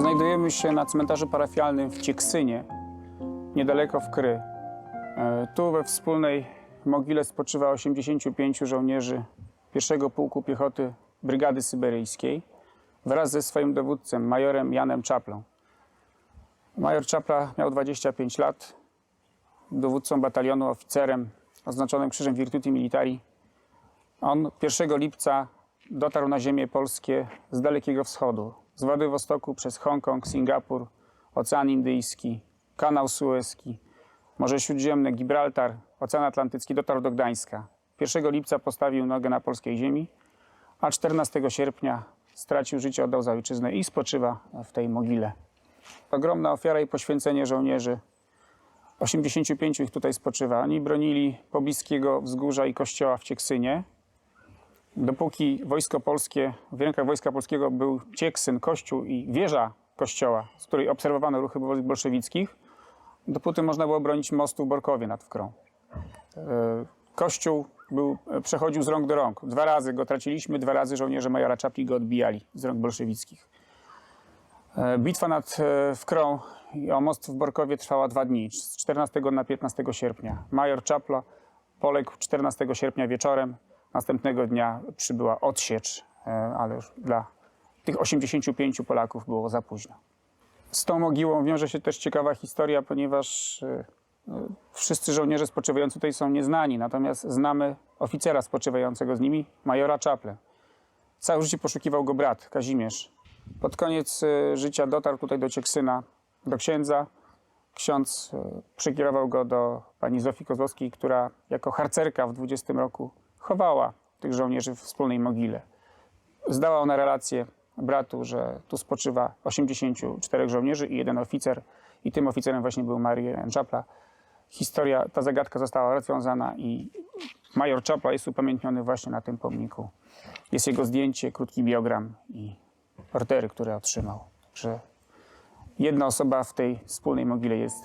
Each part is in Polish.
Znajdujemy się na cmentarzu parafialnym w Cieksynie, niedaleko w Kry. E, Tu we wspólnej mogile spoczywa 85 żołnierzy pierwszego pułku piechoty Brygady Syberyjskiej wraz ze swoim dowódcą, majorem Janem Czaplą. Major Czapla miał 25 lat, dowódcą batalionu, oficerem oznaczonym Krzyżem Virtuti Militari. On 1 lipca dotarł na ziemię polskie z Dalekiego Wschodu, z Władywostoku przez Hongkong, Singapur, Ocean Indyjski, Kanał Suezki, Morze Śródziemne, Gibraltar, Ocean Atlantycki, dotarł do Gdańska. 1 lipca postawił nogę na polskiej ziemi, a 14 sierpnia stracił życie, oddał za ojczyznę i spoczywa w tej mogile. Ogromna ofiara i poświęcenie żołnierzy. 85 ich tutaj spoczywa. Oni bronili pobliskiego wzgórza i kościoła w Cieksynie. Dopóki wojsko polskie, w rękach wojska polskiego był Cieksyn, kościół i wieża kościoła, z której obserwowano ruchy bolszewickich, dopóty można było bronić mostu w Borkowie nad Wkrą. E, Kościół był, e, przechodził z rąk do rąk. Dwa razy go traciliśmy, dwa razy żołnierze majora Czapli go odbijali z rąk bolszewickich. E, Bitwa nad Wkrą i o most w Borkowie trwała dwa dni, z 14 na 15 sierpnia. Major Czapla poległ 14 sierpnia wieczorem. Następnego dnia przybyła odsiecz, e, ale już dla tych 85 Polaków było za późno. Z tą mogiłą wiąże się też ciekawa historia, ponieważ e, e, wszyscy żołnierze spoczywający tutaj są nieznani, natomiast znamy oficera spoczywającego z nimi, majora Czaple. Całe życie poszukiwał go brat, Kazimierz. Pod koniec e, życia dotarł tutaj do Cieksyna, do księdza. Ksiądz przekierował go do pani Zofii Kozłowskiej, która jako harcerka w 20 roku chowała tych żołnierzy w wspólnej mogile. Zdała ona relację bratu, że tu spoczywa 84 żołnierzy i jeden oficer i tym oficerem właśnie był Marian Czapla. Historia, ta zagadka została rozwiązana i major Czapla jest upamiętniony właśnie na tym pomniku. Jest jego zdjęcie, krótki biogram i ordery, które otrzymał. Także jedna osoba w tej wspólnej mogile jest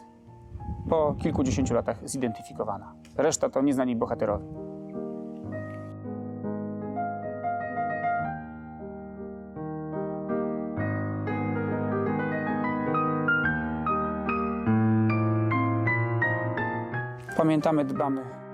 po kilkudziesięciu latach zidentyfikowana. Reszta to nieznani bohaterowie. Pamiętamy, dbamy